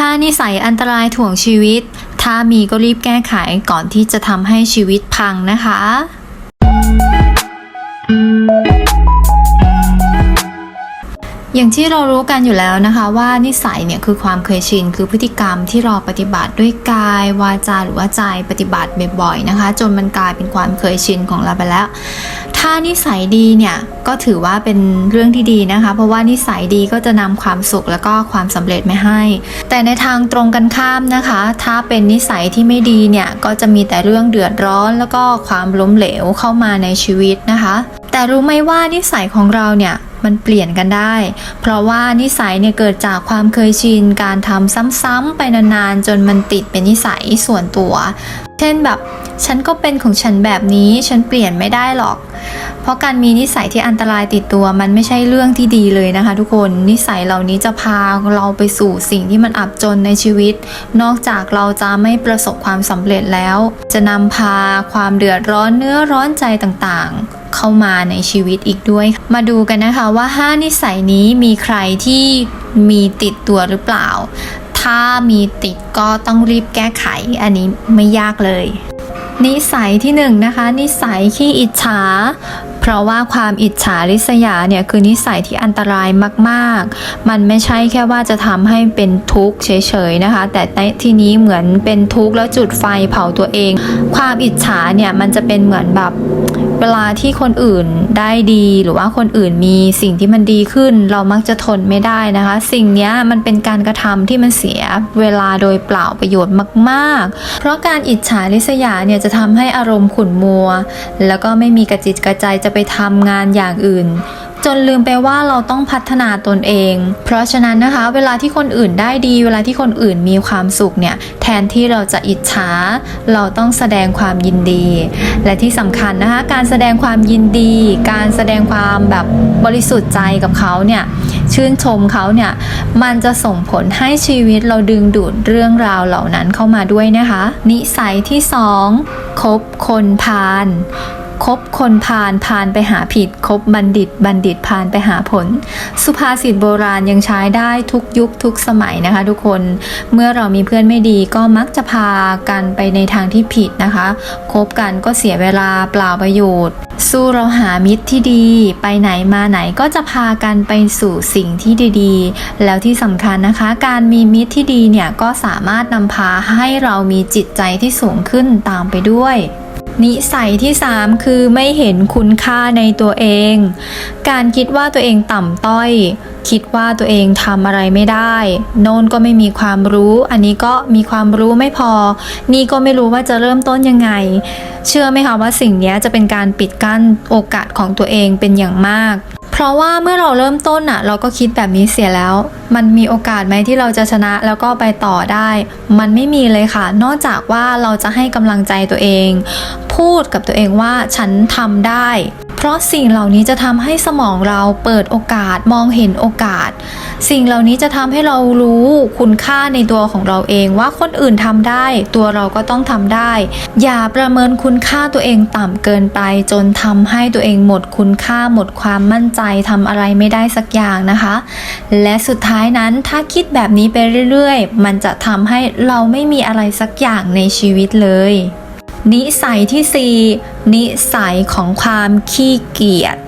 5 นิสัยอันตรายถ่วงชีวิต ถ้ามีก็รีบแก้ไขก่อนที่จะทำให้ชีวิตพังนะคะ อย่างที่เรารู้กันอยู่แล้วนะคะว่านิสัยเนี่ยคือความเคยชินคือพฤติกรรมที่เราปฏิบัติด้วยกาย วาจาหรือว่าใจปฏิบัติบ่อยๆนะคะ จนมันกลายเป็นความเคยชินของเราไปแล้ว ถ้านิสัยดีเนี่ยก็ถือว่าเป็นเรื่องที่ดีนะคะ เพราะว่านิสัยดีก็จะนำความสุขแล้วก็ความสำเร็จมาให้ แต่ในทางตรงกันข้ามนะคะ ถ้าเป็นนิสัยที่ไม่ดีเนี่ยก็จะมีแต่เรื่องเดือดร้อน แล้วก็ความล้มเหลวเข้ามาในชีวิตนะคะ แต่รู้ไหมว่านิสัยของเราเนี่ย มันเปลี่ยนกันได้ เพราะว่านิสัยเนี่ยเกิดจากความเคยชิน การทำซ้ำๆไปนานๆ จนมันติดเป็นนิสัยส่วนตัว เช่นแบบฉันก็เป็นของฉันแบบนี้ฉันเปลี่ยนไม่ได้หรอก เพราะการมีนิสัยที่อันตรายติดตัวมันไม่ใช่เรื่องที่ดีเลยนะคะ ทุกคนนิสัยเหล่านี้จะพาเราไปสู่สิ่งที่มันอับจนในชีวิต นอกจากเราจะไม่ประสบความสำเร็จแล้ว จะนำพาความเดือดร้อนเนื้อร้อนใจต่างๆ เข้ามาในชีวิตอีกด้วย มาดูกันนะคะว่า 5 นิสัยนี้มีใครที่มีติดตัวหรือเปล่า ถ้ามีติดก็ต้องรีบแก้ไข อันนี้ไม่ยากเลย นิสัยที่หนึ่งนะคะ นิสัยขี้อิจฉาเพราะว่าความอิจฉาริษยาเนี่ยคือนิสัยที่อันตรายมาก ๆ มันไม่ใช่แค่ว่าจะทำให้เป็นทุกข์เฉยๆนะคะ แต่ในที่นี้เหมือนเป็นทุกข์แล้วจุดไฟเผาตัวเอง ความอิจฉาเนี่ยมันจะเป็นเหมือนแบบ เวลาที่คนอื่นได้ดีหรือว่าคนอื่นมีสิ่งที่มันดีขึ้น เรามักจะทนไม่ได้นะคะ สิ่งนี้มันเป็นการกระทำที่มันเสียเวลาโดยเปล่าประโยชน์มาก ๆ เพราะการอิจฉาริษยาเนี่ยจะทำให้อารมณ์ขุ่นมัว แล้วก็ไม่มีกระจิตกระใจจะไปทำงานอย่างอื่น จนลืมไปว่าเราต้องพัฒนาตนเอง เพราะฉะนั้นนะคะ เวลาที่คนอื่นได้ดี เวลาที่คนอื่นมีความสุขเนี่ยแทนที่เราจะอิจฉา เราต้องแสดงความยินดี และที่สำคัญนะคะการแสดงความยินดี การแสดงความแบบบริสุทธิ์ใจกับเขาเนี่ยชื่นชมเขาเนี่ยมันจะส่งผลให้ชีวิตเราดึงดูดเรื่องราวเหล่านั้นเข้ามาด้วยนะคะ นิสัยที่สองคบคนพาล คบคนพาลพาลไปหาผิด คบบัณฑิต บัณฑิตพาลไปหาผล สุภาษิตโบราณยังใช้ได้ทุกยุคทุกสมัยนะคะทุกคนเมื่อเรามีเพื่อนไม่ดีก็มักจะพากันไปในทางที่ผิดนะคะ คบกันก็เสียเวลาเปล่าประโยชน์ สู้เราหามิตรที่ดี ไปไหนมาไหนก็จะพากันไปสู่สิ่งที่ดีๆ แล้วที่สำคัญนะคะ การมีมิตรที่ดีเนี่ยก็สามารถนำพาให้เรามีจิตใจที่สูงขึ้นตามไปด้วย นิสัยที่ 3 คือไม่เห็นคุณค่าในตัวเอง การคิดว่าตัวเองต่ำต้อย คิดว่าตัวเองทำอะไรไม่ได้ โน่นก็ไม่มีความรู้ อันนี้ก็มีความรู้ไม่พอ นี่ก็ไม่รู้ว่าจะเริ่มต้นยังไง เชื่อไหมคะว่าสิ่งนี้จะเป็นการปิดกั้นโอกาสของตัวเองเป็นอย่างมาก ราะว่าเมื่อเราเริ่มต้นอะเราก็คิดแบบนี้เสียแล้ว มันมีโอกาสไหมที่เราจะชนะแล้วก็ไปต่อได้ มันไม่มีเลยค่ะ นอกจากว่าเราจะให้กำลังใจตัวเอง พูดกับตัวเองว่าฉันทำได้ เพราะสิ่งเหล่านี้จะทำให้สมองเราเปิดโอกาสมองเห็นโอกาส สิ่งเหล่านี้จะทำให้เรารู้คุณค่าในตัวของเราเองว่าคนอื่นทำได้ ตัวเราก็ต้องทำได้ อย่าประเมินคุณค่าตัวเองต่ำเกินไป จนทำให้ตัวเองหมดคุณค่าหมดความมั่นใจทำอะไรไม่ได้สักอย่างนะคะ และสุดท้ายนั้นถ้าคิดแบบนี้ไปเรื่อยๆ มันจะทำให้เราไม่มีอะไรสักอย่างในชีวิตเลย นิสัยที่ 4 นิสัยของความขี้เกียจ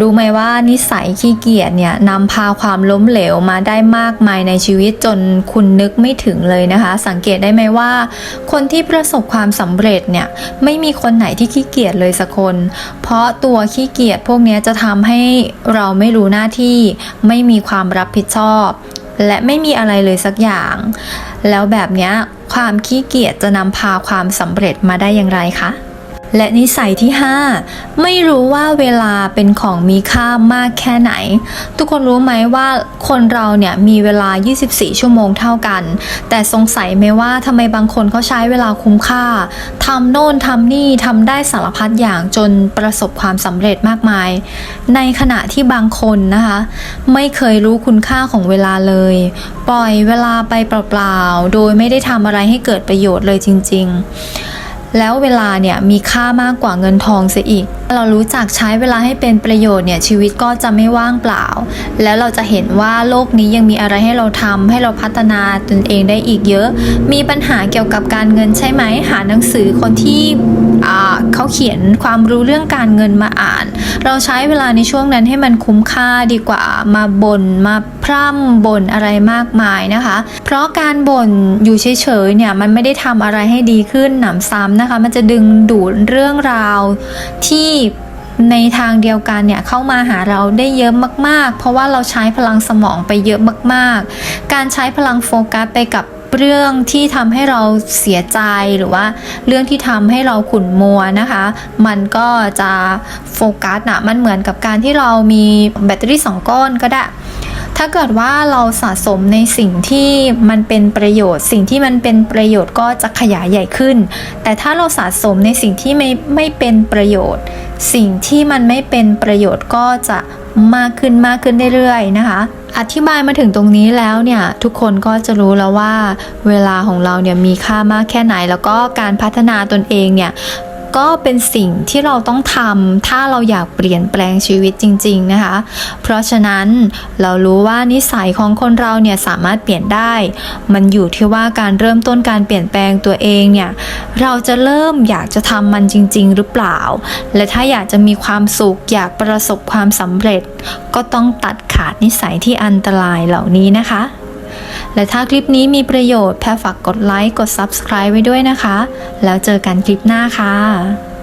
รู้ไหมว่านิสัยขี้เกียจเนี่ยนำพาความล้มเหลวมาได้มากมายในชีวิตจนคุณนึกไม่ถึงเลยนะคะ สังเกตได้ไหมว่า คนที่ประสบความสำเร็จเนี่ยไม่มีคนไหนที่ขี้เกียจเลยสักคน เพราะตัวขี้เกียจพวกนี้จะทำให้เราไม่รู้หน้าที่ ไม่มีความรับผิดชอบ และไม่มีอะไรเลยสักอย่าง แล้วแบบเนี้ย ความขี้เกียจจะนำพาความสำเร็จมาได้อย่างไรคะ และนิสัยที่ 5 ไม่รู้ว่าเวลาเป็นของมีค่ามากแค่ไหน ทุกคนรู้ไหมว่าคนเราเนี่ยมีเวลา 24 ชั่วโมงเท่ากัน แต่สงสัยไหมว่าทำไมบางคนเขาใช้เวลาคุ้มค่าทำโน่นทำนี่ทำได้สารพัดอย่างจนประสบความสำเร็จมากมาย ในขณะที่บางคนนะคะ ไม่เคยรู้คุณค่าของเวลาเลย ปล่อยเวลาไปเปล่าๆโดยไม่ได้ทำอะไรให้เกิดประโยชน์เลยจริง ๆ แล้วเวลาเนี่ยมีค่ามากกว่าเงินทองเสียอีก เรารู้จักใช้เวลาให้เป็นประโยชน์เนี่ยชีวิตก็จะไม่ว่างเปล่า แล้วเราจะเห็นว่าโลกนี้ยังมีอะไรให้เราทำให้เราพัฒนาตนเองได้อีกเยอะ มีปัญหาเกี่ยวกับการเงินใช่ไหมหาหนังสือคนที่ เขาเขียนความรู้เรื่องการเงินมาอ่าน เราใช้เวลาในช่วงนั้นให้มันคุ้มค่าดีกว่ามาบน่นมาพร่ำบ่นอะไรมากมายนะคะ เพราะการบ่นอยู่เฉยๆเนี่ยมันไม่ได้ทำอะไรให้ดีขึ้นหนำซ้ำนะคะ มันจะดึงดูดเรื่องราวที่ในทางเดียวกันเนี่ยเข้ามาหาเราได้เยอะมาก ๆ เพราะว่าเราใช้พลังสมองไปเยอะมาก ๆ การใช้พลังโฟกัสไปกับ เรื่องที่ทำให้เราเสียใจหรือว่าเรื่องที่ทำให้เราขุ่นมัวนะคะ มันก็จะโฟกัสนะมันเหมือนกับการที่เรามีแบตเตอรี่สองก้อนก็ได้ถ้าเกิดว่าเราสะสมในสิ่งที่มันเป็นประโยชน์ สิ่งที่มันเป็นประโยชน์ก็จะขยายใหญ่ขึ้น แต่ถ้าเราสะสมในสิ่งที่ไม่ไม่เป็นประโยชน์ สิ่งที่มันไม่เป็นประโยชน์ก็จะ มากขึ้นมากขึ้นเรื่อยๆนะคะ อธิบายมาถึงตรงนี้แล้วเนี่ยทุกคนก็จะรู้แล้วว่าเวลาของเราเนี่ยมีค่ามากแค่ไหน แล้วก็การพัฒนาตนเองเนี่ย ก็เป็นสิ่งที่เราต้องทำถ้าเราอยากเปลี่ยนแปลงชีวิตจริง ๆนะคะ เพราะฉะนั้นเรารู้ว่านิสัยของคนเราเนี่ยสามารถเปลี่ยนได้ มันอยู่ที่ว่าการเริ่มต้นการเปลี่ยนแปลงตัวเองเนี่ยเราจะเริ่มอยากจะทำมันจริง ๆ หรือเปล่า และถ้าอยากจะมีความสุขอยากประสบความสำเร็จ ก็ต้องตัดขาดนิสัยที่อันตรายเหล่านี้นะคะ และถ้าคลิปนี้มีประโยชน์แพรฝากกดไลค์ กด Subscribe ไว้ด้วยนะคะ แล้วเจอกันคลิปหน้าค่ะ